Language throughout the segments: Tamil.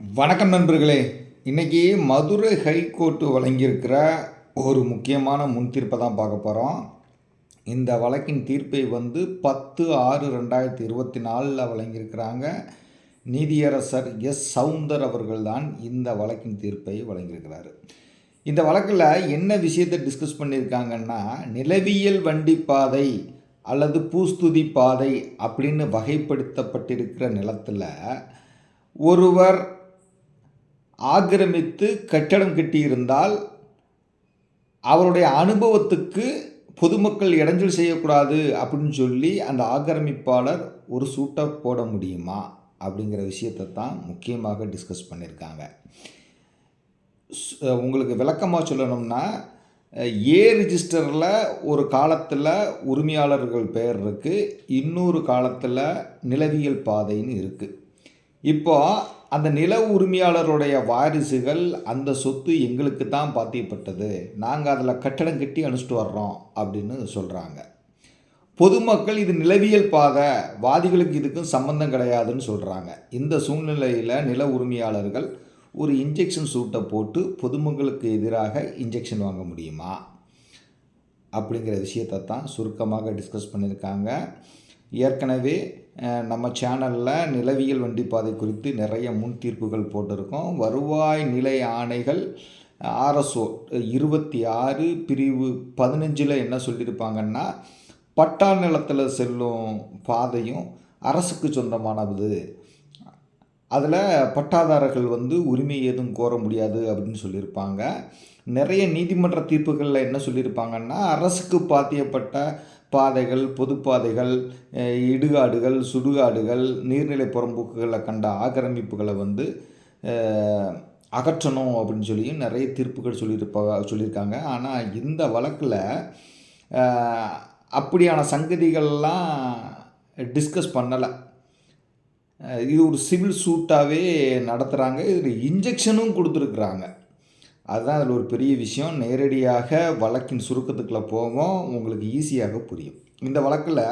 வணக்கம் நண்பர்களே. இன்றைக்கி மதுரை ஹைகோர்ட்டு வழங்கியிருக்கிற ஒரு முக்கியமான முன் தீர்ப்பை தான் பார்க்க போகிறோம் இந்த வழக்கின் தீர்ப்பை வந்து பத்து ஆறு ரெண்டாயிரத்தி இருபத்தி நாலில் வழங்கியிருக்கிறாங்க. நீதியரசர் எஸ். சவுந்தர் அவர்கள் தான் இந்த வழக்கின் தீர்ப்பை வழங்கியிருக்கிறாரு. இந்த வழக்கில் என்ன விஷயத்தை டிஸ்கஸ் பண்ணியிருக்காங்கன்னா நிலவியல் வண்டி பாதை அல்லது பூஸ்துதி பாதை அப்படின்னு வகைப்படுத்தப்பட்டிருக்கிற நிலத்தில் ஒருவர் ஆக்கிரமித்து கட்டடம் கட்டியிருந்தால் அவருடைய அனுபவத்துக்கு பொதுமக்கள் இடைஞ்சல் செய்யக்கூடாது அப்படின்னு சொல்லி அந்த ஆக்கிரமிப்பாளர் ஒரு சூட்டை போட முடியுமா அப்படிங்கிற விஷயத்தை தான் முக்கியமாக டிஸ்கஸ் பண்ணியிருக்காங்க. உங்களுக்கு விளக்கமாக சொல்லணும்னா ஏ ரிஜிஸ்டரில் ஒரு காலத்தில் உரிமையாளர்கள் பெயர் இருக்குது இன்னொரு காலத்தில் நிலவியல் பாதைன்னு இருக்குது இப்போ அந்த நில உரிமையாளருடைய வாரிசுகள் அந்த சொத்து எங்களுக்கு தான் பாத்தியப்பட்டது. நாங்கள் அதில் கட்டடம் கட்டி அனுப்பிச்சிட்டு வர்றோம் அப்படின்னு சொல்கிறாங்க பொதுமக்கள் இது நிலவியல் பாதை வாதிகளுக்கு இதுக்கும் சம்பந்தம் கிடையாதுன்னு சொல்கிறாங்க இந்த சூழ்நிலையில் நில உரிமையாளர்கள் ஒரு இன்ஜெக்ஷன் சூட்டை போட்டு பொதுமக்களுக்கு எதிராக இன்ஜெக்ஷன் வாங்க முடியுமா? அப்படிங்கிற விஷயத்தை தான் சுருக்கமாக டிஸ்கஸ் பண்ணியிருக்காங்க. ஏற்கனவே நம்ம சேனலில் நிலவியல் வண்டி பாதை குறித்து நிறைய முன் தீர்ப்புகள் போட்டிருக்கோம். வருவாய் நிலை ஆணைகள் ஆர்எஸ்ஓ இருபத்தி ஆறு பிரிவு பதினஞ்சில் என்ன சொல்லியிருப்பாங்கன்னா பட்டா நிலத்தில் செல்லும் பாதையும் அரசுக்கு சொந்தமானது. அதில் பட்டாதாரர்கள் வந்து உரிமை ஏதும் கோர முடியாது அப்படின்னு சொல்லியிருப்பாங்க. நிறைய நீதிமன்ற தீர்ப்புகளில் என்ன சொல்லியிருப்பாங்கன்னா அரசுக்கு பாத்தியப்பட்ட பாதைகள் பொதுப்பாதைகள் இடுகாடுகள் சுடுகாடுகள் நீர்நிலை புறம்போக்குகளை கண்ட ஆக்கிரமிப்புகளை வந்து அகற்றணும் அப்படின்னு சொல்லியும் நிறைய தீர்ப்புகள் சொல்லியிருப்பா சொல்லியிருக்காங்க. ஆனால் இந்த வழக்கில் அப்படியான சங்கதிகள்லாம் டிஸ்கஸ் பண்ணலை. இது ஒரு சிவில் சூட்டாகவே நடத்துகிறாங்க இதில் இன்ஜெக்ஷனும் கொடுத்துருக்குறாங்க. அதுதான் அதில் ஒரு பெரிய விஷயம். நேரடியாக வழக்கின் சுருக்கத்துக்குள்ளே போவோம் உங்களுக்கு ஈஸியாக புரியும். இந்த வழக்கில்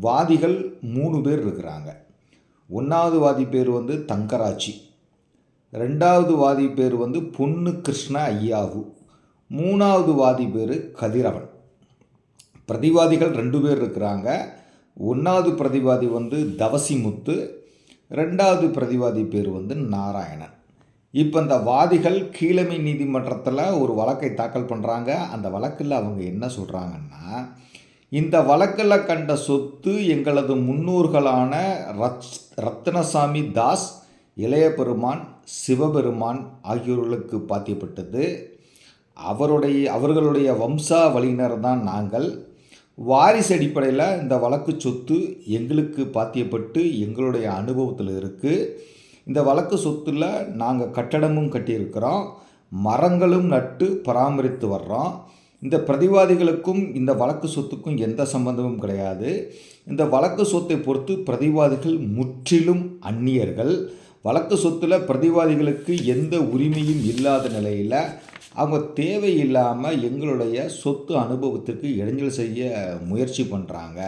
வாதிகள் மூணு பேர் இருக்கிறாங்க. ஒன்றாவது வாதி பேர் வந்து தங்கராட்சி. ரெண்டாவது வாதி பேர் வந்து பொன்னு கிருஷ்ண ஐயாவு. மூணாவது வாதி பேர் கதிரவன். பிரதிவாதிகள் ரெண்டு பேர் இருக்கிறாங்க. ஒன்றாவது பிரதிவாதி வந்து தவசிமுத்து. ரெண்டாவது பிரதிவாதி பேர் வந்து நாராயணன். இப்போ இந்த வாதிகள் கீழமை நீதிமன்றத்தில் ஒரு வழக்கை தாக்கல் பண்ணுறாங்க அந்த வழக்கில் அவங்க என்ன சொல்கிறாங்கன்னா இந்த வழக்கில் கண்ட சொத்து எங்களது முன்னோர்களான ரத் ரத்னசாமி தாஸ் இளைய பெருமான் சிவபெருமான் ஆகியோர்களுக்கு பாத்தியப்பட்டது. அவருடைய அவர்களுடைய வம்சாவளியினர் தான் நாங்கள். வாரிசு அடிப்படையில் இந்த வழக்கு சொத்து எங்களுக்கு பாத்தியப்பட்டு எங்களுடைய அனுபவத்தில் இருக்குது இந்த வழக்கு சொத்தில் நாங்கள் கட்டடமும் கட்டியிருக்கிறோம் மரங்களும் நட்டு பராமரித்து வர்றோம். இந்த பிரதிவாதிகளுக்கும் இந்த வழக்கு சொத்துக்கும் எந்த சம்பந்தமும் கிடையாது. இந்த வழக்கு சொத்தை பொறுத்து பிரதிவாதிகள் முற்றிலும் அந்நியர்கள். வழக்கு சொத்தில் பிரதிவாதிகளுக்கு எந்த உரிமையும் இல்லாத நிலையில் அவங்க தேவையில்லாமல் எங்களுடைய சொத்து அனுபவத்திற்கு இடைஞ்சல் செய்ய முயற்சி பண்ணுறாங்க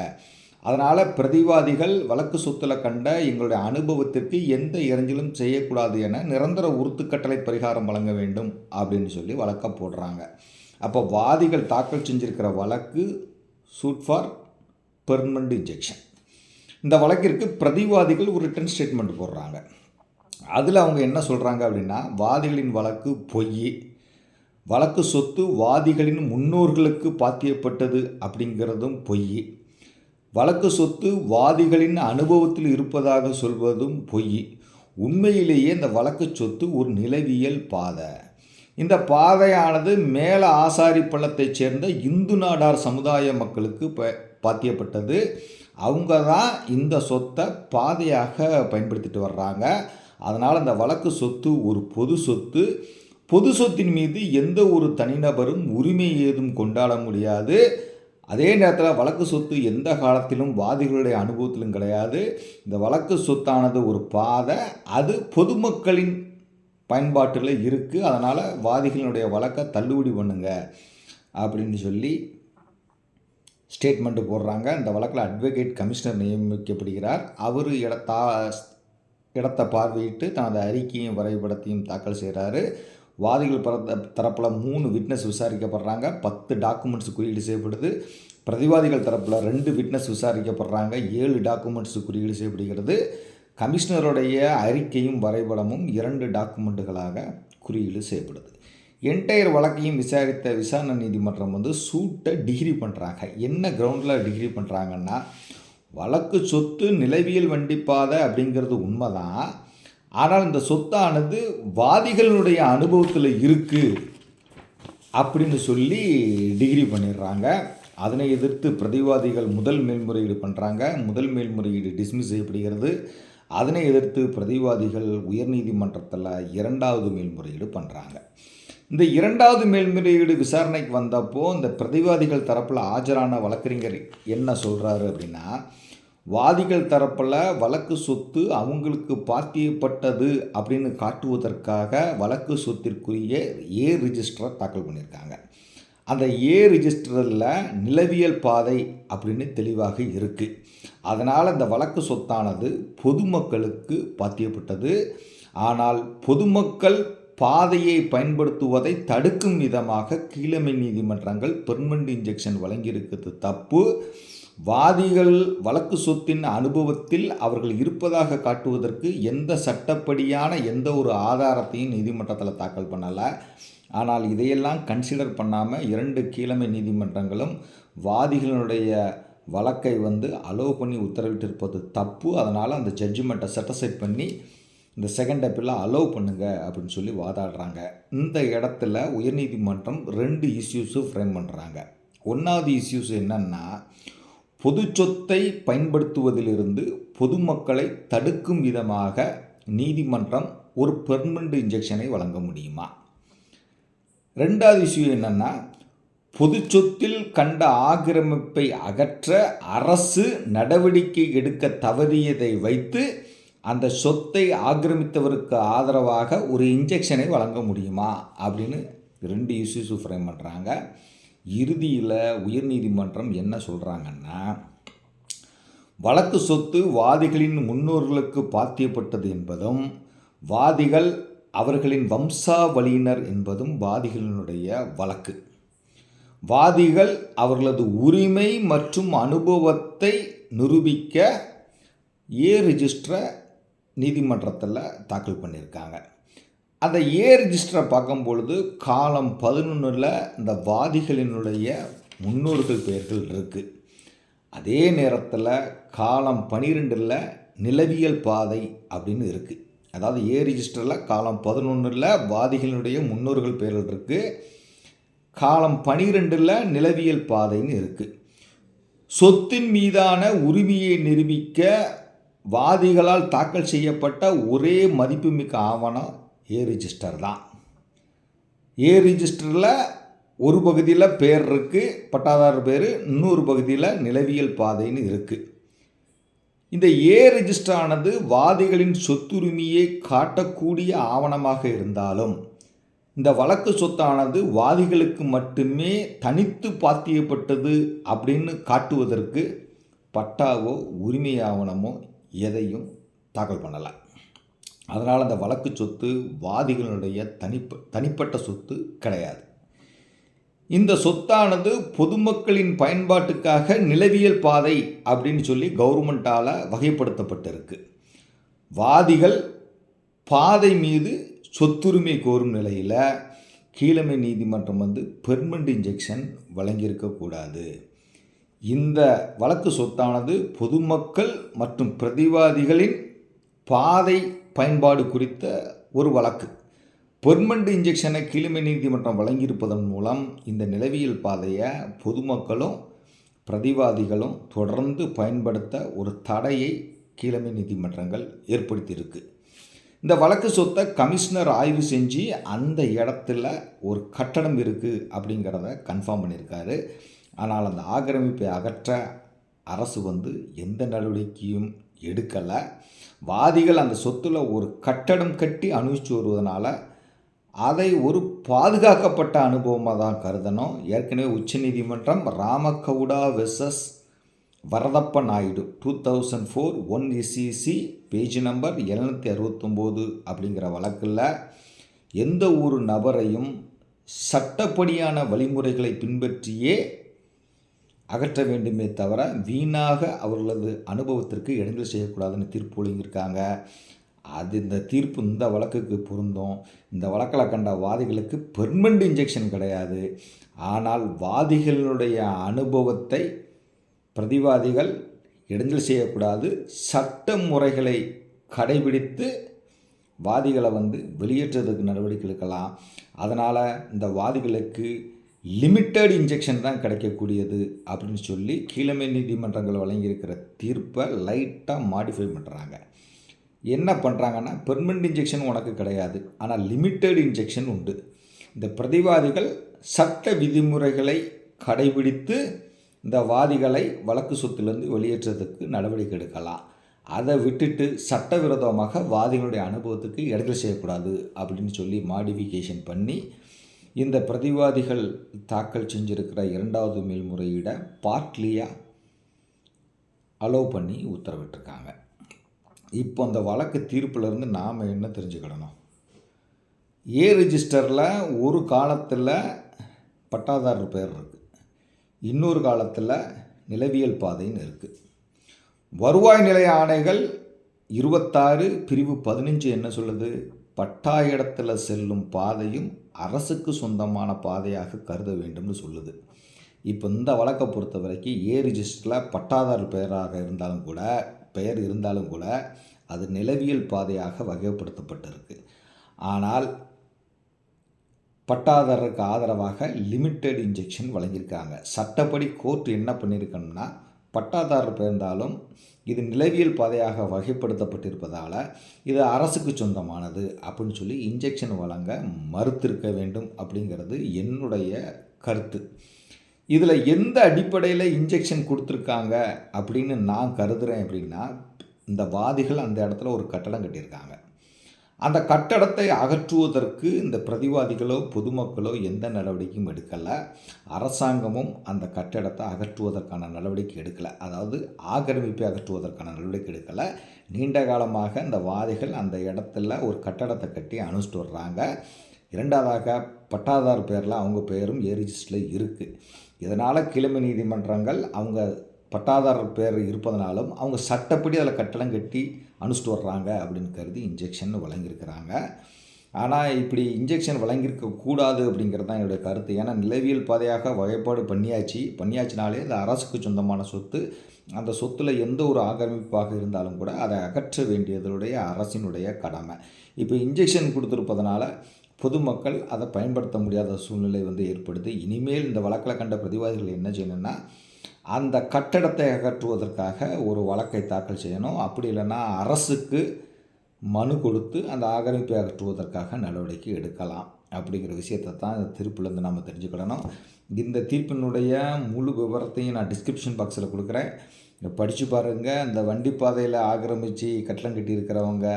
அதனால் பிரதிவாதிகள் வழக்கு சொத்தில் கண்ட எங்களுடைய அனுபவத்திற்கு எந்த இறைஞ்சலும் செய்யக்கூடாது என நிரந்தர உறுத்துக்கட்டளை பரிகாரம் வழங்க வேண்டும் அப்படின்னு சொல்லி வழக்க போடுறாங்க. அப்போ வாதிகள் தாக்கல் செஞ்சிருக்கிற வழக்கு சூட் ஃபார் பெர்மனண்ட் இன்ஜெக்ஷன் இந்த வழக்கிற்கு பிரதிவாதிகள் ஒரு ரிட்டன் ஸ்டேட்மெண்ட் போடுறாங்க. அதில் அவங்க என்ன சொல்கிறாங்க அப்படின்னா வாதிகளின் வழக்கு பொய் வழக்கு சொத்து வாதிகளின் முன்னோர்களுக்கு பாத்தியப்பட்டது அப்படிங்கிறதும் பொய் வழக்கு சொத்து வாதிகளின் அனுபவத்தில் இருப்பதாக சொல்வதும் பொய். உண்மையிலேயே இந்த வழக்கு சொத்து ஒரு நிலவியல் பாதை. இந்த பாதையானது மேல ஆசாரி பள்ளத்தைச் சேர்ந்த இந்து நாடார் சமுதாய மக்களுக்கு ப பாத்தியப்பட்டது. அவங்க தான் இந்த சொத்தை பாதையாக பயன்படுத்திட்டு வர்றாங்க. அதனால் இந்த வழக்கு சொத்து ஒரு பொது சொத்து. பொது சொத்தின் மீது எந்த ஒரு தனிநபரும் உரிமை ஏதும் கொண்டாட முடியாது. அதே நேரத்தில் வழக்கு சொத்து எந்த காலத்திலும் வாதிகளுடைய அனுபவத்திலும் கிடையாது. இந்த வழக்கு சொத்தானது ஒரு பாதை. அது பொதுமக்களின் பயன்பாட்டில் இருக்குது அதனால் வாதிகளினுடைய வழக்கை தள்ளுபடி பண்ணுங்க அப்படின்னு சொல்லி ஸ்டேட்மெண்ட்டு போடுறாங்க. இந்த வழக்கில் அட்வொகேட் கமிஷனர் நியமிக்கப்படுகிறார். அவர் இடத்த இடத்தை பார்வையிட்டு தனது அறிக்கையும் வரைபடத்தையும் தாக்கல் செய்கிறாரு வாதிகள் பரத்த தரப்பில் மூணு விட்னஸ் விசாரிக்கப்படுறாங்க. பத்து டாக்குமெண்ட்ஸ் குறியீடு செய்யப்படுது. பிரதிவாதிகள் தரப்பில் ரெண்டு விட்னஸ் விசாரிக்கப்படுறாங்க. ஏழு டாக்குமெண்ட்ஸ் குறியீடு செய்யப்படுகிறது. கமிஷனருடைய அறிக்கையும் வரைபடமும் இரண்டு டாக்குமெண்ட்டுகளாக குறியீடு செய்யப்படுது. என்டையர் வழக்கையும் விசாரித்த விசாரணை நீதிமன்றம் வந்து சூட்டை டிகிரி பண்ணுறாங்க என்ன கிரவுண்டில் டிகிரி பண்ணுறாங்கன்னா வழக்கு சொத்து நிலவியல் வண்டிப்பாதை அப்படிங்கிறது உண்மைதான். ஆனால் இந்த சொத்தானது வாதிகளுடைய அனுபவத்தில் இருக்குது அப்படின்னு சொல்லி டிகிரி பண்ணிடுறாங்க. அதனை எதிர்த்து பிரதிவாதிகள் முதல் மேல்முறையீடு பண்ணுறாங்க முதல் மேல்முறையீடு டிஸ்மிஸ் செய்யப்படுகிறது. அதனை எதிர்த்து பிரதிவாதிகள் உயர்நீதிமன்றத்தில் இரண்டாவது மேல்முறையீடு பண்ணுறாங்க இந்த இரண்டாவது மேல்முறையீடு விசாரணைக்கு வந்தப்போ இந்த பிரதிவாதிகள் தரப்பில் ஆஜரான வழக்கறிஞர் என்ன சொல்கிறாரு அப்படின்னா வாதிகள் தரப்பில் வழக்கு சொத்து அவங்களுக்கு பாத்தியப்பட்டது அப்படின்னு காட்டுவதற்காக வழக்கு சொத்திற்குரிய ஏ ரிஜிஸ்டரை தாக்கல் பண்ணியிருக்காங்க. அந்த ஏ ரிஜிஸ்டரில் நிலவியல் பாதை அப்படின்னு தெளிவாக இருக்குது அதனால் இந்த வழக்கு சொத்தானது பொதுமக்களுக்கு பாத்தியப்பட்டது ஆனால் பொதுமக்கள் பாதையை பயன்படுத்துவதை தடுக்கும் விதமாக கீழமை நீதிமன்றங்கள் பெர்மனண்ட் இன்ஜெக்ஷன் வழங்கியிருக்கிறது தப்பு. வாதிகள் வழக்கு சொத்தின் அனுபவத்தில் அவர்கள் இருப்பதாக காட்டுவதற்கு எந்த சட்டப்படியான எந்த ஒரு ஆதாரத்தையும் நீதிமன்றத்தில் தாக்கல் பண்ணலை. ஆனால் இதையெல்லாம் கன்சிடர் பண்ணாமல் இரண்டு கீழமை நீதிமன்றங்களும் வாதிகளுடைய வழக்கை வந்து அலோவ் பண்ணி உத்தரவிட்டிருப்பது தப்பு. அதனால் அந்த ஜட்ஜ்மெண்ட்டை செட்டசைட் பண்ணி இந்த செகண்ட் அப்பீலில் அலோவ் பண்ணுங்க அப்படின்னு சொல்லி வாதாடுறாங்க. இந்த இடத்துல உயர்நீதிமன்றம் ரெண்டு இஷ்யூஸும் ஃப்ரேம் பண்ணுறாங்க ஒன்றாவது இஷ்யூஸ் என்னென்னா பொது சொத்தை பயன்படுத்துவதிலிருந்து பொதுமக்களை தடுக்கும் விதமாக நீதிமன்றம் ஒரு பெர்மனண்ட் இன்ஜெக்ஷனை வழங்க முடியுமா? ரெண்டாவது விஷயம் என்னென்னா பொது சொத்தில் கண்ட ஆக்கிரமிப்பை அகற்ற அரசு நடவடிக்கை எடுக்க தவறியதை வைத்து அந்த சொத்தை ஆக்கிரமித்தவருக்கு ஆதரவாக ஒரு இன்ஜெக்ஷனை வழங்க முடியுமா? அப்படின்னு ரெண்டு இஷ்யூஸும் ஃப்ரேம் பண்ணுறாங்க இறுதியில் உயர்நீதிமன்றம் என்ன சொல்கிறாங்கன்னா வழக்கு சொத்து வாதிகளின் முன்னோர்களுக்கு பாத்தியப்பட்டது என்பதும் வாதிகள் அவர்களின் வம்சாவளியினர் என்பதும் வாதிகளினுடைய வழக்கு. வாதிகள் அவர்களது உரிமை மற்றும் அனுபவத்தை நிரூபிக்க ஏ ரிஜிஸ்டரை நீதிமன்றத்தில் தாக்கல் பண்ணியிருக்காங்க. அந்த ஏ ரிஜிஸ்டரை பார்க்கும்பொழுது காலம் பதினொன்றில் இந்த வாதிகளினுடைய முன்னோர்கள் பெயர்கள் இருக்குது அதே நேரத்தில் காலம் பனிரெண்டில் நிலவியல் பாதை அப்படின்னு இருக்குது அதாவது ஏ ரிஜிஸ்டரில் காலம் பதினொன்றில் வாதிகளினுடைய முன்னோர்கள் பெயர்கள் இருக்குது காலம் பனிரெண்டில் நிலவியல் பாதைன்னு இருக்குது சொத்தின் மீதான உரிமையை நிரூபிக்க வாதிகளால் தாக்கல் செய்யப்பட்ட ஒரே மதிப்புமிக்க ஆவணம் ஏ ரிஜிஸ்டர் தான். ஏ ரிஜிஸ்டரில் ஒரு பகுதியில் பேர் இருக்குது பட்டாதாரர் பேர் இன்னொரு பகுதியில் நிலவியல் பாதைன்னு இருக்குது இந்த ஏ ரிஜிஸ்டர் ஆனது வாதிகளின் சொத்துரிமையை காட்டக்கூடிய ஆவணமாக இருந்தாலும் இந்த வழக்கு சொத்தானது வாதிகளுக்கு மட்டுமே தனித்து பாத்தியப்பட்டது அப்படின்னு காட்டுவதற்கு பட்டாவோ உரிமை ஆவணமோ எதையும் தாக்கல் பண்ணலை. அதனால் அந்த வழக்கு சொத்து வாதிகளுடைய தனிப்ப தனிப்பட்ட சொத்து கிடையாது. இந்த சொத்தானது பொதுமக்களின் பயன்பாட்டுக்காக நிலவியல் பாதை அப்படின்னு சொல்லி கவர்மெண்ட்டால் வகைப்படுத்தப்பட்டிருக்கு. வாதிகள் பாதை மீது சொத்துரிமை கோரும் நிலையில் கீழமை நீதிமன்றம் வந்து பெர்மனண்ட் இன்ஜெக்ஷன் வழங்கியிருக்கக்கூடாது இந்த வழக்கு சொத்தானது பொதுமக்கள் மற்றும் பிரதிவாதிகளின் பாதை பயன்பாடு குறித்த ஒரு வழக்கு. பெர்மனண்ட் இன்ஜெக்ஷனை கீழ்மை நீதிமன்றம் வழங்கியிருப்பதன் மூலம் இந்த நிலவியல் பாதையை பொதுமக்களும் பிரதிவாதிகளும் தொடர்ந்து பயன்படுத்த ஒரு தடையை கீழமை நீதிமன்றங்கள் ஏற்படுத்தியிருக்கு. இந்த வழக்கு சொத்தை கமிஷனர் ஆய்வு செஞ்சு அந்த இடத்துல ஒரு கட்டடம் இருக்குது அப்படிங்கிறத கன்ஃபார்ம் பண்ணியிருக்காரு. ஆனால் அந்த ஆக்கிரமிப்பை அகற்ற அரசு வந்து எந்த நடவடிக்கையும் எடுக்கலை. வாதிகள் அந்த சொத்தில் ஒரு கட்டடம் கட்டி அனுபவிச்சு வருவதனால அதை ஒரு பாதுகாக்கப்பட்ட அனுபவமாக தான் கருதணும். ஏற்கனவே உச்சநீதிமன்றம் Ramagowda versus Varadappa Naidu two thousand four one SCC page number எழுநூற்றி அறுபத்தொம்போது அப்படிங்கிற வழக்கில் எந்த ஒரு நபரையும் சட்டப்படியான வழிமுறைகளை பின்பற்றியே அகற்ற வேண்டுமே தவிர வீணாக அவர்களது அனுபவத்திற்கு இடங்கள் செய்யக்கூடாதுன்னு தீர்ப்பு ஒழுங்கியிருக்காங்க அது இந்த தீர்ப்பு இந்த வழக்குக்கு பொருந்தும். இந்த வழக்கில் கண்ட வாதிகளுக்கு பெர்மனண்ட் இன்ஜெக்ஷன் கிடையாது. ஆனால் வாதிகளுடைய அனுபவத்தை பிரதிவாதிகள் இடைஞ்சல் செய்யக்கூடாது. சட்ட முறைகளை கடைபிடித்து வாதிகளை வந்து வெளியேற்றுறதுக்கு நடவடிக்கை எடுக்கலாம். அதனால் இந்த வாதிகளுக்கு லிமிட்டட் இன்ஜெக்ஷன் தான் கிடைக்கக்கூடியது அப்படின்னு சொல்லி கீழமை நீதிமன்றங்கள் வழங்கியிருக்கிற தீர்ப்பை லைட்டாக மாடிஃபை பண்ணுறாங்க என்ன பண்ணுறாங்கன்னா பெர்மனண்ட் இன்ஜெக்ஷன் உனக்கு கிடையாது. ஆனால் லிமிட்டட் இன்ஜெக்ஷன் உண்டு. இந்த பிரதிவாதிகள் சட்ட விதிமுறைகளை கடைபிடித்து இந்த வாதிகளை வழக்கு சொத்துலேருந்து வெளியேற்றுறதுக்கு நடவடிக்கை எடுக்கலாம். அதை விட்டுட்டு சட்டவிரோதமாக வாதிகளுடைய அனுபவத்துக்கு இடைஞ்சல் செய்யக்கூடாது அப்படின்னு சொல்லி மாடிஃபிகேஷன் பண்ணி இந்த பிரதிவாதிகள் தாக்கல் செஞ்சிருக்கிற இரண்டாவது மேல்முறையீடை பார்ட்லியாக அலோவ் பண்ணி உத்தரவிட்டிருக்காங்க. இப்போ அந்த வழக்கு தீர்ப்புலேருந்து நாம் என்ன தெரிஞ்சுக்கிடணும்? ஏ ரிஜிஸ்டரில் ஒரு காலத்தில் பட்டாதாரர் பேர் இருக்குது இன்னொரு காலத்தில் நிலவியல் பாதைன்னு இருக்குது வருவாய் நிலைய ஆணைகள் இருபத்தாறு பிரிவு பதினஞ்சு என்ன சொல்லுது? பட்டா இடத்துல செல்லும் பாதையும் அரசுக்கு சொந்தமான பாதையாக கருத வேண்டும்னு சொல்லுது. இப்போ இந்த வழக்கை பொறுத்த வரைக்கும் ஏ ரிஜிஸ்டரில் பட்டாதார் பெயராக இருந்தாலும் கூட பெயர் இருந்தாலும் கூட அது நிலவியல் பாதையாக வகைப்படுத்தப்பட்டிருக்கு. ஆனால் பட்டாதாரருக்கு ஆதரவாக லிமிட்டெட் இன்ஜெக்ஷன் வழங்கியிருக்காங்க. சட்டப்படி கோர்ட் என்ன பண்ணியிருக்கணும்னா பட்டாதாரர் பிறந்தாலும் இது நிலவியல் பாதையாக வகைப்படுத்தப்பட்டிருப்பதால் இது அரசுக்கு சொந்தமானது அப்படின்னு சொல்லி இன்ஜெக்ஷன் வழங்க மறுத்திருக்க வேண்டும் அப்படிங்கிறது என்னுடைய கருத்து. இதில் எந்த அடிப்படையில் இன்ஜெக்ஷன் கொடுத்துருக்காங்க அப்படின்னு நான் கருதுகிறேன் அப்படின்னா இந்த வாதிகள் அந்த இடத்துல ஒரு கட்டடம் கட்டியிருக்காங்க. அந்த கட்டடத்தை அகற்றுவதற்கு இந்த பிரதிவாதிகளோ பொதுமக்களோ எந்த நடவடிக்கையும் எடுக்கலை. அரசாங்கமும் அந்த கட்டடத்தை அகற்றுவதற்கான நடவடிக்கை எடுக்கலை. அதாவது ஆக்கிரமிப்பை அகற்றுவதற்கான நடவடிக்கை எடுக்கலை. நீண்ட காலமாக இந்த வாதிகள் அந்த இடத்துல ஒரு கட்டடத்தை கட்டி அனுப்பிச்சிட்டு வர்றாங்க. இரண்டாவதாக பட்டாதார் பேரில் அவங்க பேரும் ஏ ரிஜிஸ்டரில் இருக்குது இதனால் கிழமை நீதிமன்றங்கள் அவங்க பட்டாதாரர் பேர் இருப்பதனாலும் அவங்க சட்டப்படி அதில் கட்டடம் கட்டி அனுப்பிச்சிட்டு வர்றாங்க அப்படின்னு கருதி இன்ஜெக்ஷன் வழங்கியிருக்கிறாங்க. ஆனால் இப்படி இன்ஜெக்ஷன் வழங்கியிருக்க கூடாது அப்படிங்கிறது தான் என்னுடைய கருத்து. ஏன்னா நிலவியல் பாதையாக வகைப்பாடு பண்ணியாச்சு. பண்ணியாச்சினாலே அது அரசுக்கு சொந்தமான சொத்து அந்த சொத்தில் எந்த ஒரு ஆக்கிரமிப்பாக இருந்தாலும் கூட அதை அகற்ற வேண்டியதனுடைய அரசினுடைய கடமை. இப்போ இன்ஜெக்ஷன் கொடுத்துருப்பதனால பொதுமக்கள் அதை பயன்படுத்த முடியாத சூழ்நிலை வந்து ஏற்படுது. இனிமேல் இந்த வழக்கில் கண்ட பிரதிவாதிகள் என்ன செய்யணும்னா அந்த கட்டடத்தை அகற்றுவதற்காக ஒரு வழக்கை தாக்கல் செய்யணும். அப்படி இல்லைன்னா அரசுக்கு மனு கொடுத்து அந்த ஆக்கிரமிப்பை அகற்றுவதற்காக நடவடிக்கை எடுக்கலாம். அப்படிங்கிற விஷயத்தை தான் இந்த தீர்ப்புலேருந்து நம்ம தெரிஞ்சுக்கிடணும். இந்த தீர்ப்பினுடைய முழு விவரத்தையும் நான் டிஸ்கிரிப்ஷன் பாக்ஸில் கொடுக்குறேன். படித்து பாருங்கள் இந்த வண்டி பாதையில் ஆக்கிரமித்து கட்டணம் கட்டியிருக்கிறவங்க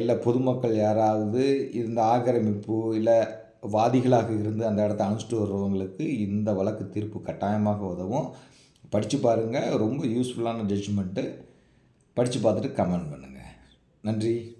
இல்லை பொதுமக்கள் யாராவது இந்த ஆக்கிரமிப்பு இல்லை வாதிகளாக இருந்து அந்த இடத்த அனுப்பிச்சிட்டு வர்றவங்களுக்கு இந்த வழக்கு தீர்ப்பு கட்டாயமாக உதவும். படித்து பாருங்கள் ரொம்ப யூஸ்ஃபுல்லான ஜட்ஜ்மெண்ட்டு படித்து பார்த்துட்டு கமெண்ட் பண்ணுங்கள் நன்றி.